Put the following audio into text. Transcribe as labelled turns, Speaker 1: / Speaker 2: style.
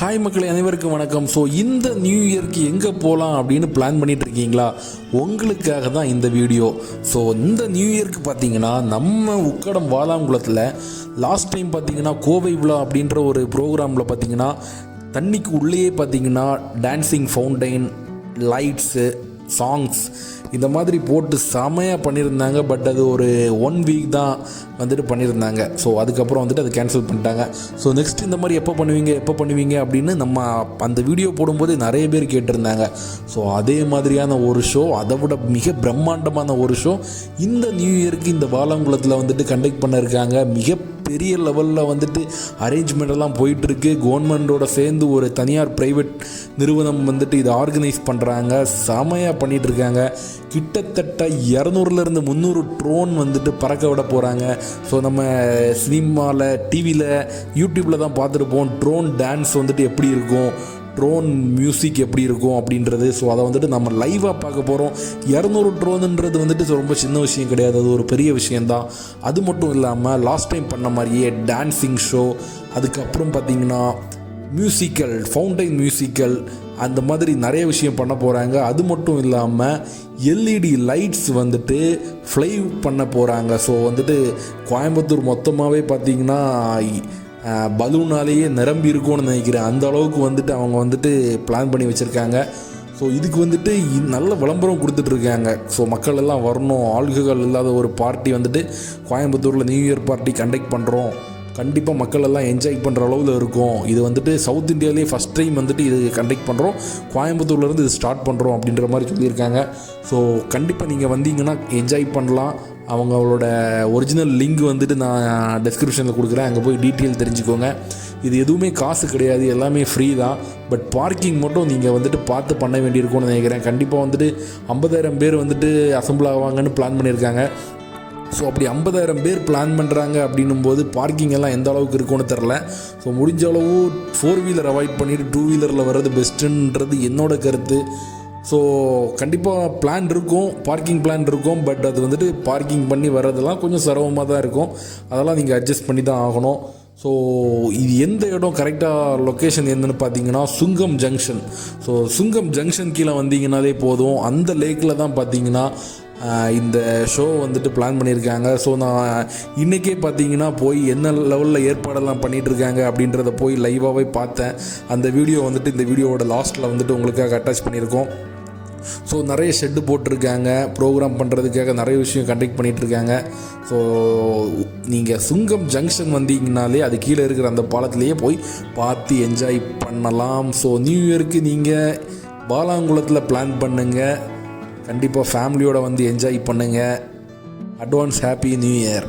Speaker 1: Hi மக்களை அனைவருக்கும் வணக்கம். ஸோ இந்த நியூ இயர்க்கு எங்கே போகலாம் அப்படின்னு பிளான் பண்ணிட்டு இருக்கீங்களா உங்களுக்காக தான் இந்த வீடியோ ஸோ இந்த நியூ இயர்க்கு பார்த்தீங்கன்னா நம்ம உக்கடம் வாலாங்குளத்தில் லாஸ்ட் டைம் பார்த்தீங்கன்னா கோவை விழா அப்படின்ற ஒரு ப்ரோக்ராமில் பார்த்தீங்கன்னா தண்ணிக்கு உள்ளேயே பார்த்தீங்கன்னா டான்சிங் ஃபவுண்டைன் லைட்ஸு சாங்ஸ் இந்த மாதிரி போட்டு செமையாக பண்ணியிருந்தாங்க பட் அது ஒரு ஒன் வீக் தான் வந்துட்டு பண்ணியிருந்தாங்க. ஸோ அதுக்கப்புறம் வந்துட்டு அதை கேன்சல் பண்ணிட்டாங்க. ஸோ நெக்ஸ்ட் இந்த மாதிரி எப்போ பண்ணுவீங்க எப்போ பண்ணுவீங்க அப்படின்னு நம்ம அந்த வீடியோ போடும்போது நிறைய பேர் கேட்டிருந்தாங்க. ஸோ அதே மாதிரியான ஒரு ஷோ அதை விட மிக பிரம்மாண்டமான ஒரு ஷோ இந்த நியூ இயருக்கு இந்த வாலங்குளத்தில் வந்துட்டு கண்டக்ட் பண்ணியிருக்காங்க. மிக பெரிய லெவலில் வந்துட்டு அரேஞ்ச்மெண்ட்டெல்லாம் போயிட்டுருக்கு. கவர்மெண்ட்டோட சேர்ந்து ஒரு தனியார் ப்ரைவேட் நிறுவனம் வந்துட்டு இதை ஆர்கனைஸ் பண்ணுறாங்க செமையாக பண்ணிகிட்ருக்காங்க கிட்டத்தட்ட இரநூறுலேருந்து முந்நூறு ட்ரோன் வந்துட்டு பறக்க விட போகிறாங்க ஸோ நம்ம சினிமாவில் டிவியில் யூடியூப்பில் தான் பார்த்துருப்போம் ட்ரோன் டான்ஸ் வந்துட்டு எப்படி இருக்கும்? ட்ரோன் மியூசிக் எப்படி இருக்கும் அப்படின்றது. ஸோ அதை வந்துட்டு நம்ம லைவாக பார்க்க போகிறோம் இரநூறு ட்ரோனுன்றது வந்துட்டு ரொம்ப சின்ன விஷயம் கிடையாது. அது ஒரு பெரிய விஷயந்தான் அது மட்டும் இல்லாமல் லாஸ்ட் டைம் பண்ண மாதிரியே டான்ஸிங் ஷோ அதுக்கப்புறம் பார்த்திங்கன்னா மியூசிக்கல் ஃபவுண்டைன் மியூசிக்கல் அந்த மாதிரி நிறைய விஷயம் பண்ண போகிறாங்க அது மட்டும் இல்லாமல் எல்இடி லைட்ஸ் வந்துட்டு ஃப்ளை பண்ண போகிறாங்க ஸோ வந்துட்டு கோயம்புத்தூர் மொத்தமாகவே பார்த்திங்கன்னா பலூனாலேயே நிரம்பி இருக்கும்னு நினைக்கிறேன். அந்த அளவுக்கு வந்துட்டு அவங்க வந்துட்டு பிளான் பண்ணி வச்சுருக்காங்க. ஸோ இதுக்கு வந்துட்டு நல்ல விளம்பரம் கொடுத்துட்ருக்காங்க. ஸோ மக்கள் எல்லாம் வரணும். ஆல்கஹால் இல்லாத ஒரு பார்ட்டி வந்துட்டு கோயம்புத்தூரில் நியூ இயர் பார்ட்டி கண்டக்ட் பண்ணுறோம் கண்டிப்பாக மக்கள் எல்லாம் என்ஜாய் பண்ணுற அளவில் இருக்கும். இது வந்துட்டு சவுத் இந்தியாவிலே ஃபஸ்ட் டைம் வந்துட்டு இது கண்டக்ட் பண்ணுறோம் கோயம்புத்தூர்லேருந்து இது ஸ்டார்ட் பண்ணுறோம் அப்படின்ற மாதிரி சொல்லியிருக்காங்க. ஸோ கண்டிப்பாக நீங்கள் வந்தீங்கன்னா என்ஜாய் பண்ணலாம். அவங்களோட ஒரிஜினல் லிங்க் வந்துட்டு நான் டெஸ்கிரிப்ஷனில் கொடுக்குறேன். அங்கே போய் டீட்டெயில் தெரிஞ்சுக்கோங்க. இது எதுவுமே காசு கிடையாது. எல்லாமே ஃப்ரீ தான். பட் பார்க்கிங் மட்டும் நீங்கள் வந்துட்டு பார்த்து பண்ண வேண்டியிருக்கும்னு நினைக்கிறேன். கண்டிப்பாக வந்துட்டு ஐம்பதாயிரம் பேர் வந்துட்டு அசம்பிள் ஆவாங்கன்னு பிளான் பண்ணியிருக்காங்க. ஸோ அப்படி ஐம்பதாயிரம் பேர் பிளான் பண்ணுறாங்க அப்படின்னும் போது பார்க்கிங் எல்லாம் எந்த அளவுக்கு இருக்கும்னு தெரில ஸோ முடிஞ்ச அளவு ஃபோர் வீலர் அவாய்ட் பண்ணிவிட்டு டூ வீலரில் வர்றது பெஸ்ட்டுன்றது என்னோட கருத்து. ஸோ கண்டிப்பாக பிளான் இருக்கும் பார்க்கிங் பிளான் இருக்கும் பட் அது வந்துட்டு பார்க்கிங் பண்ணி வர்றதெல்லாம் கொஞ்சம் சிரமமாக தான் இருக்கும். அதெல்லாம் நீங்கள் அட்ஜஸ்ட் பண்ணி தான் ஆகணும். ஸோ இது எந்த இடம் கரெக்டாக லொக்கேஷன் என்னன்னு பார்த்தீங்கன்னா Sungam junction so Sungam junction கீழே வந்தீங்கனாலே போதும். அந்த லேக்கில் தான் பார்த்தீங்கன்னா இந்த ஷோ வந்துட்டு பிளான் பண்ணியிருக்காங்க. ஸோ நான் இன்றைக்கே பார்த்தீங்கன்னா போய் என்ன லெவலில் ஏற்பாடெல்லாம் பண்ணிகிட்ருக்காங்க அப்படின்றத போய் லைவாகவே பார்த்தேன். அந்த வீடியோ வந்துட்டு இந்த வீடியோவோட லாஸ்ட்டில் வந்துட்டு உங்களுக்காக அட்டாச் பண்ணியிருக்கோம். ஸோ நிறைய ஷெட்டு போட்டிருக்காங்க. ப்ரோக்ராம் பண்ணுறதுக்காக நிறைய விஷயம் கண்டக்ட் பண்ணிகிட்ருக்காங்க இருக்காங்க ஸோ நீங்கள் சுங்கம் ஜங்ஷன் வந்தீங்கனாலே அது கீழே இருக்கிற அந்த பாலத்திலேயே போய் பார்த்து என்ஜாய் பண்ணலாம். ஸோ நியூ இயருக்கு நீங்கள் பாலாங்குளத்தில் பிளான் பண்ணுங்கள் கண்டிப்பாக ஃபேமிலியோடு வந்து என்ஜாய் பண்ணுங்கள் அட்வான்ஸ் ஹாப்பி நியூ இயர்